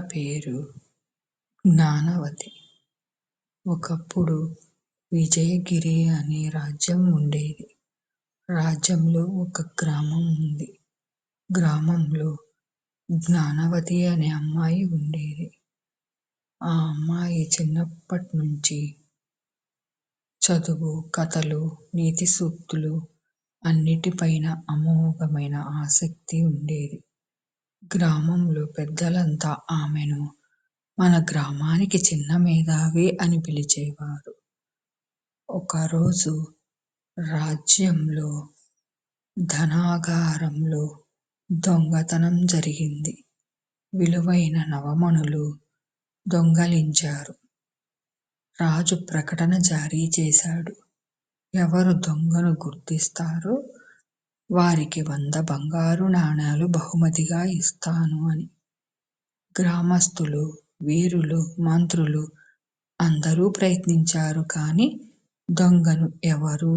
పేరు జ్ఞానవతి. ఒకప్పుడు విజయగిరి అనే రాజ్యం ఉండేది. రాజ్యంలో ఒక గ్రామం ఉంది. గ్రామంలో జ్ఞానవతి అనే అమ్మాయి ఉండేది. ఆ అమ్మాయి చిన్నప్పటి నుంచి చదువు, కథలు, నీతి సూక్తులు అన్నిటిపైన అమోఘమైన ఆసక్తి ఉండేది. గ్రామంలో పెద్దలంతా ఆమెను మన గ్రామానికి చిన్న మేధావి అని పిలిచేవారు. ఒకరోజు రాజ్యంలో ధనాగారంలో దొంగతనం జరిగింది. విలువైన నవమణులు దొంగిలించారు. రాజు ప్రకటన జారీ చేశాడు. ఎవరు దొంగను గుర్తిస్తారో వారికి వంద బంగారు నాణాలు బహుమతిగా ఇస్తాను అని. గ్రామస్థులు, వీరులు, మంత్రులు అందరూ ప్రయత్నించారు కానీ దొంగను ఎవరూ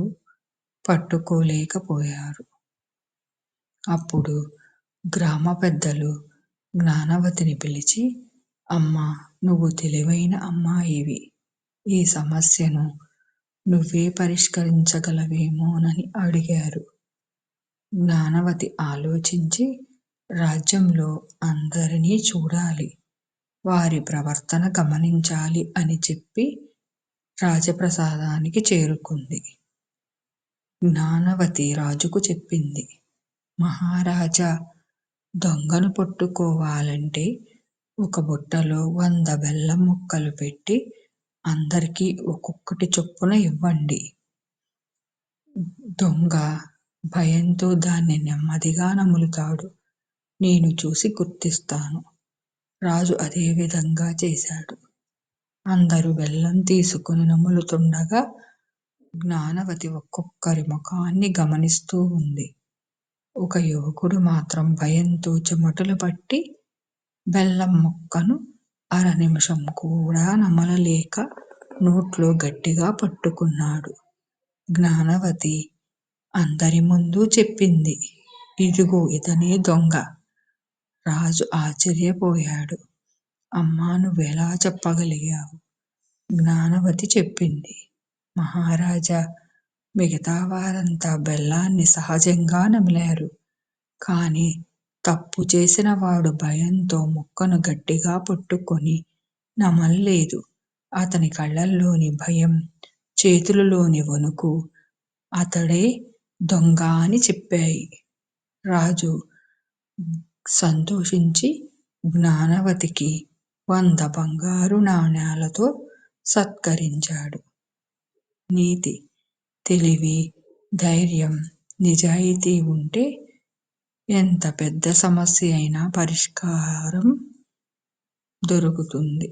పట్టుకోలేకపోయారు. అప్పుడు గ్రామ పెద్దలు జ్ఞానవతిని పిలిచి అమ్మా! నువ్వు తెలివైన అమ్మాయివి. ఈ సమస్యను నువ్వే పరిష్కరించగలవేమోనని అడిగారు. జ్ఞానవతి ఆలోచించి రాజ్యంలో అందరినీ చూడాలి. వారి ప్రవర్తన గమనించాలి అని చెప్పి రాజప్రాసాదానికి చేరుకుంది. జ్ఞానవతి రాజుకు చెప్పింది. మహారాజా! దొంగను పట్టుకోవాలంటే ఒక బుట్టలో వంద బెల్లం ముక్కలు పెట్టి అందరికీ ఒక్కొక్కటి చొప్పున ఇవ్వండి. దొంగ భయంతో దాన్ని నెమ్మదిగా నములుతాడు. నేను చూసి గుర్తిస్తాను. రాజు అదే విధంగా చేశాడు. అందరూ బెల్లం తీసుకుని నములుతుండగా జ్ఞానవతి ఒక్కొక్కరి ముఖాన్ని గమనిస్తూ ఉంది. ఒక యువకుడు మాత్రం భయంతో చెమటలు పట్టి బెల్లం ముక్కను అర నిమిషం కూడా నమలలేక నోట్లో గట్టిగా పట్టుకున్నాడు. జ్ఞానవతి అందరి ముందు చెప్పింది. ఇదిగో ఇతనే దొంగ. రాజు ఆశ్చర్యపోయాడు. అమ్మా! నువ్వెలా చెప్పగలిగావు? జ్ఞానవతి చెప్పింది. మహారాజా! మిగతా వారంతా బెల్లాన్ని సహజంగా నమిలారు. కానీ తప్పు చేసినవాడు భయంతో ముక్కను గట్టిగా పట్టుకుని నమల్లేదు. అతని కళ్ళల్లోని భయం, చేతులలోని వణుకు అతడే దొంగ అని చెప్పాయి. రాజు సంతోషించి జ్ఞానవతికి వంద బంగారు నాణేలతో సత్కరించాడు. నీతి తెలివి, ధైర్యం, నిజాయితీ ఉంటే ఎంత పెద్ద సమస్య అయినా పరిష్కారం దొరుకుతుంది.